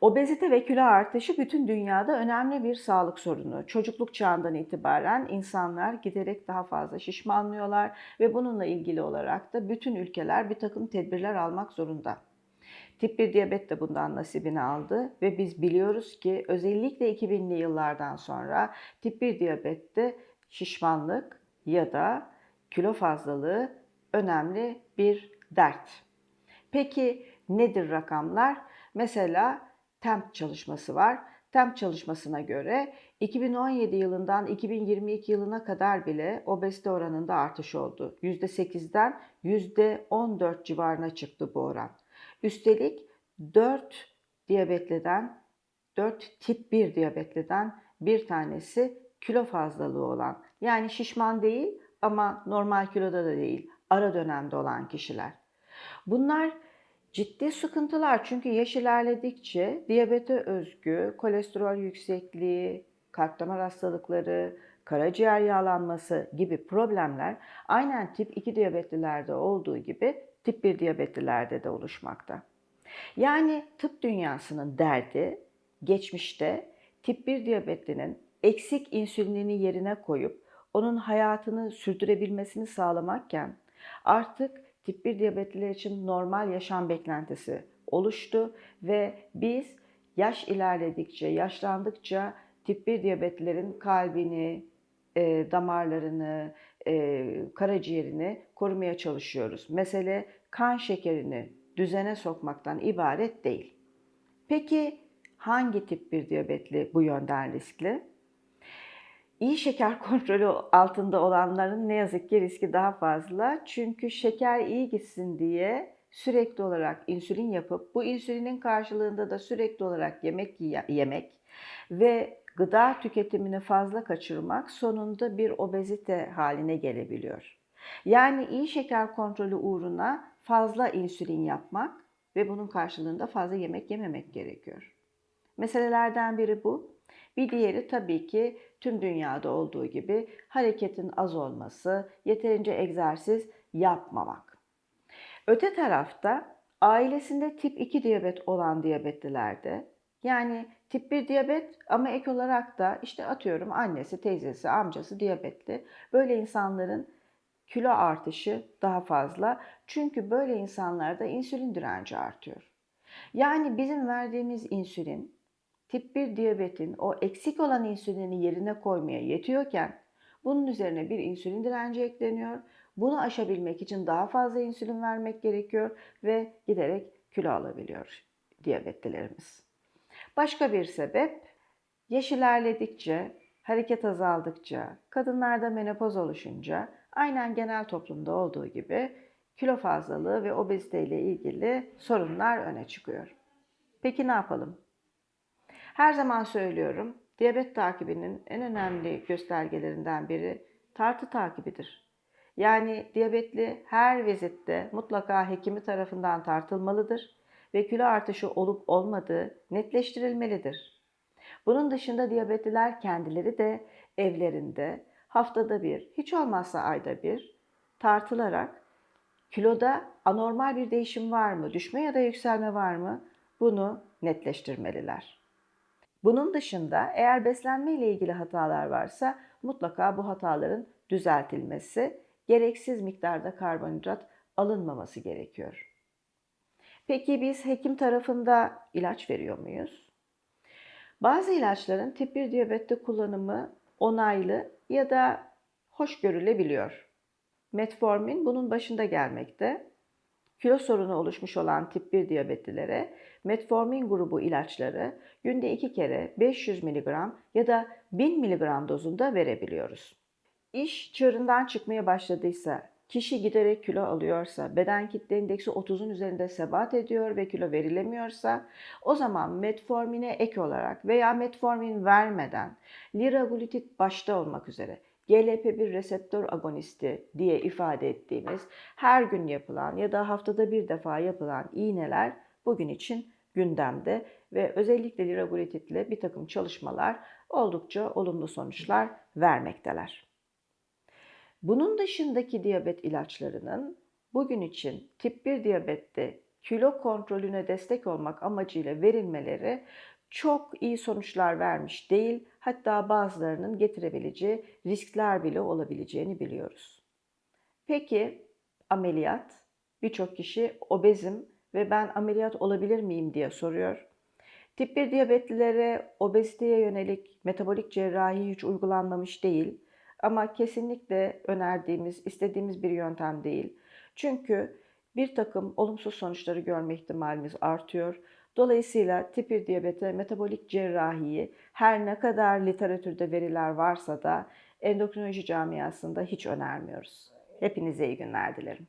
Obezite ve kilo artışı bütün dünyada önemli bir sağlık sorunu. Çocukluk çağından itibaren insanlar giderek daha fazla şişmanlıyorlar ve bununla ilgili olarak da bütün ülkeler bir takım tedbirler almak zorunda. Tip 1 diyabet de bundan nasibini aldı ve biz biliyoruz ki özellikle 2000'li yıllardan sonra tip 1 diyabette şişmanlık ya da kilo fazlalığı önemli bir dert. Peki nedir rakamlar? Mesela TEMP çalışması var. TEMP çalışmasına göre 2017 yılından 2022 yılına kadar bile obezite oranında artış oldu. %8'den %14 civarına çıktı bu oran. Üstelik 4 diyabetliden, 4 tip 1 diyabetliden bir tanesi kilo fazlalığı olan. Yani şişman değil ama normal kiloda da değil, ara dönemde olan kişiler. Bunlar ciddi sıkıntılar çünkü yaş ilerledikçe diyabete özgü kolesterol yüksekliği, kalp damar hastalıkları, karaciğer yağlanması gibi problemler aynen tip 2 diyabetlilerde olduğu gibi tip 1 diyabetlilerde de oluşmakta. Yani tıp dünyasının derdi geçmişte tip 1 diyabetlinin eksik insülinini yerine koyup onun hayatını sürdürebilmesini sağlamakken artık tip 1 diyabetliler için normal yaşam beklentisi oluştu ve biz yaş ilerledikçe, yaşlandıkça tip 1 diyabetlilerin kalbini, e, damarlarını, e, karaciğerini korumaya çalışıyoruz. Mesele kan şekerini düzene sokmaktan ibaret değil. Peki hangi tip 1 diyabetli bu yönden riskli? İyi şeker kontrolü altında olanların ne yazık ki riski daha fazla. Çünkü şeker iyi gitsin diye sürekli olarak insülin yapıp bu insülinin karşılığında da sürekli olarak yemek yemek ve gıda tüketimini fazla kaçırmak sonunda bir obezite haline gelebiliyor. Yani iyi şeker kontrolü uğruna fazla insülin yapmak ve bunun karşılığında fazla yemek yememek gerekiyor. Meselelerden biri bu. Bir diğeri tabii ki tüm dünyada olduğu gibi hareketin az olması, yeterince egzersiz yapmamak. Öte tarafta ailesinde tip 2 diyabet olan diyabetlilerde yani tip 1 diyabet ama ek olarak da işte atıyorum annesi, teyzesi, amcası diyabetli. Böyle insanların kilo artışı daha fazla. Çünkü böyle insanlarda insülin direnci artıyor. Yani bizim verdiğimiz insülin tip 1 diyabetin o eksik olan insülini yerine koymaya yetiyorken bunun üzerine bir insülin direnci ekleniyor. Bunu aşabilmek için daha fazla insülin vermek gerekiyor ve giderek kilo alabiliyor diyabetlilerimiz. Başka bir sebep yaş ilerledikçe, hareket azaldıkça, kadınlarda menopoz oluşunca aynen genel toplumda olduğu gibi kilo fazlalığı ve obezite ile ilgili sorunlar öne çıkıyor. Peki ne yapalım? Her zaman söylüyorum, diyabet takibinin en önemli göstergelerinden biri tartı takibidir. Yani diyabetli her vizitte mutlaka hekimi tarafından tartılmalıdır ve kilo artışı olup olmadığı netleştirilmelidir. Bunun dışında diyabetliler kendileri de evlerinde haftada bir, hiç olmazsa ayda bir tartılarak kiloda anormal bir değişim var mı, düşme ya da yükselme var mı bunu netleştirmeliler. Bunun dışında eğer beslenme ile ilgili hatalar varsa mutlaka bu hataların düzeltilmesi, gereksiz miktarda karbonhidrat alınmaması gerekiyor. Peki biz hekim tarafında ilaç veriyor muyuz? Bazı ilaçların tip 1 diyabette kullanımı onaylı ya da hoş görülebiliyor. Metformin bunun başında gelmekte. Kilo sorunu oluşmuş olan tip 1 diyabetlilere metformin grubu ilaçları günde 2 kere 500 mg ya da 1000 mg dozunda verebiliyoruz. İş çığırından çıkmaya başladıysa, kişi giderek kilo alıyorsa, beden kitle indeksi 30'un üzerinde sebat ediyor ve kilo verilemiyorsa o zaman metformine ek olarak veya metformin vermeden liraglutid başta olmak üzere GLP-1 reseptör agonisti diye ifade ettiğimiz her gün yapılan ya da haftada bir defa yapılan iğneler bugün için gündemde ve özellikle liraglutid ile bir takım çalışmalar oldukça olumlu sonuçlar vermekteler. Bunun dışındaki diyabet ilaçlarının bugün için tip 1 diyabette kilo kontrolüne destek olmak amacıyla verilmeleri çok iyi sonuçlar vermiş değil. Hatta bazılarının getirebileceği riskler bile olabileceğini biliyoruz. Peki ameliyat? Birçok kişi obezim ve ben ameliyat olabilir miyim diye soruyor. Tip 1 diyabetlilere obeziteye yönelik metabolik cerrahi hiç uygulanmamış değil. Ama kesinlikle önerdiğimiz, istediğimiz bir yöntem değil. Çünkü bir takım olumsuz sonuçları görme ihtimalimiz artıyor. Dolayısıyla tip 1 diyabete metabolik cerrahiyi her ne kadar literatürde veriler varsa da endokrinoloji camiasında hiç önermiyoruz. Hepinize iyi günler dilerim.